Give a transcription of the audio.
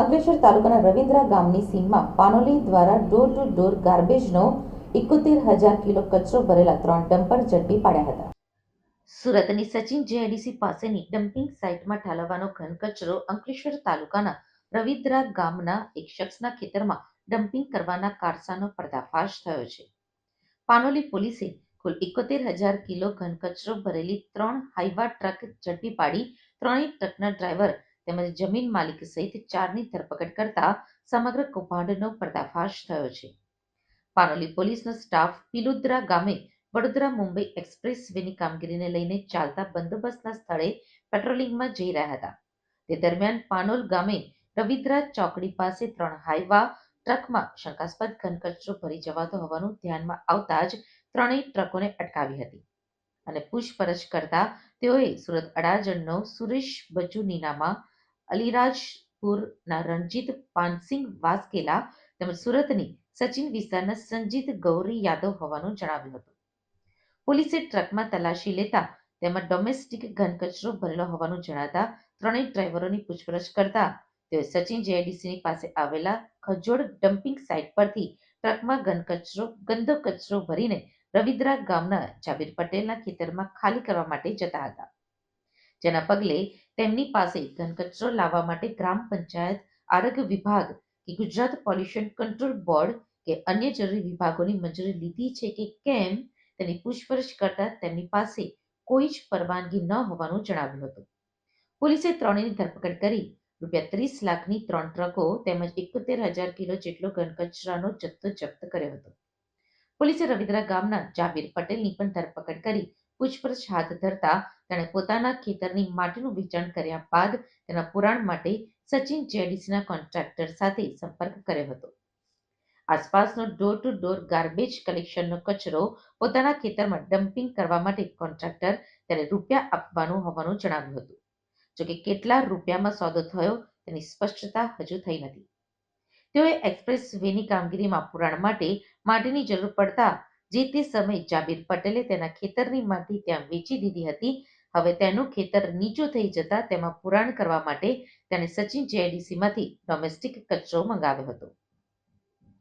અંકલેશ્વર તાલુકાના રવિન્દ્રા ગામની સીમમાં પાનોલી દ્વારા ડોર ટુ ડોર ગાર્બેજનો એકોતેર હજાર કિલો કચરો ભરેલા ત્રણ ડમ્પર ઝડપી પાડ્યા હતા. સુરતની સચિન જેઆઈડીસી પાસેની ડમ્પિંગ સાઇટમાં ઠાલવવાનો ઘન કચરો અંકલેશ્વર તાલુકાના રવિદ્રા ગામના એક શખ્સના ખેતરમાં ડમ્પિંગ કરવાના કારસાનો પર્દાફાશ થયો છે. પાનોલી પોલીસે કુલ એકોતેર હજાર કિલો ઘન કચરો ભરેલી ત્રણ હાઈવા ટ્રક ઝડપી પાડી ત્રણેય ટ્રકના ડ્રાઈવર તેમજ જમીન માલિક સહિત ચારની ધરપકડ કરતા સમગ્ર કૌભાંડનો પર્દાફાશ થયો છે. પાનોલી પોલીસનો સ્ટાફ પિલુદ્રા ગામે વડોદરા મુંબઈ એક્સપ્રેસ વેની કામગીરીને લઈને ચાલતા બંદોબસ્તના સ્થળે પેટ્રોલિંગમાં જઈ રહ્યા હતા. તે દરમિયાન પાનોલ ગામે રવિદ્રા ચોકડી પાસે ત્રણ હાઈવા ટ્રકમાં શંકાસ્પદ ઘનકચરો ભરી જવાતો હોવાનું ધ્યાનમાં આવતા જ ત્રણેય ટ્રકોને અટકાવી હતી અને પૂછપરછ કરતા તેઓએ સુરત અડાજણનો સુરેશ બચુ નીનામા અલીરાજપુરના રણજીત પાનસિંગ વાસકેલા તેમજ સુરતની સચિન વિસ્તારના સંજીત ગૌરી યાદવ હોવાનું જણાવ્યું હતું. પોલીસે ટ્રકમાં તલાશી લેતા તેમાં ડોમેસ્ટિક ઘન કચરો ભરેલો હોવાનું જણાતા ત્રણેય ડ્રાઈવરોની પૂછપરછ કરતા તેઓ સચિન જેઆઈડીસીની પાસે આવેલા ખજોડ ડમ્પિંગ સાઇટ પરથી ટ્રકમાં ઘન કચરો ગંદો કચરો ભરીને રવિદ્રા ગામના જાબીર પટેલના ખેતરમાં ખાલી કરવા માટે જતા હતા. જેના પગલે તેમની પાસે ઘનકચરો લાવવા માટે ગ્રામ પંચાયત, આરોગ્ય વિભાગ કે ગુજરાત પોલ્યુશન કંટ્રોલ બોર્ડ કે અન્ય જરૂરી વિભાગોની મંજૂરી લીધી છે કે કેમ તેની પૂછપરછ કરતા તેમની પાસે કોઈ જ પરવાનગી ન હોવાનું જણાવ્યું હતું. પોલીસે ત્રણેયની ધરપકડ કરી, રૂપિયા ત્રીસ લાખની ત્રણ ટ્રકો તેમજ એકોતેર હજાર કિલો જેટલો ઘનકચરાનો જથ્થો જપ્ત કર્યો હતો. પોલીસે રવિદ્રા ગામના જાબીર પટેલની પણ ધરપકડ કરી પૂછપરછ હાથ ધરતા તેણે પોતાના ખેતરની માટીનું વેચાણ કર્યા બાદ તેના પુરાણ માટે સચિન જેડીસીના કોન્ટ્રાક્ટર સાથે સંપર્ક કર્યો હતો. આસપાસનો ડોર ટુ ડોર ગાર્બેજ કલેક્શનનો કચરો પોતાના ખેતરમાં ડમ્પિંગ કરવા માટે કોન્ટ્રાક્ટર તેને રૂપિયા આપવાનું હોવાનું જણાવ્યું હતું. જોકે કેટલા રૂપિયામાં સોદો થયો તેની સ્પષ્ટતા હજુ થઈ નથી. તેઓએ એક્સપ્રેસ વેની કામગીરીમાં પુરાણ માટે માટીની જરૂર પડતા જે તે સમયે જાબીર પટેલે તેના ખેતરની માટી ત્યાં વેચી દીધી હતી. હવે તેનું ખેતર નીચું થઈ જતા તેમાં પુરાણ કરવા માટે તેણે સચિન જેડીસીમાંથી ડોમેસ્ટિક કચરો મંગાવ્યો હતો.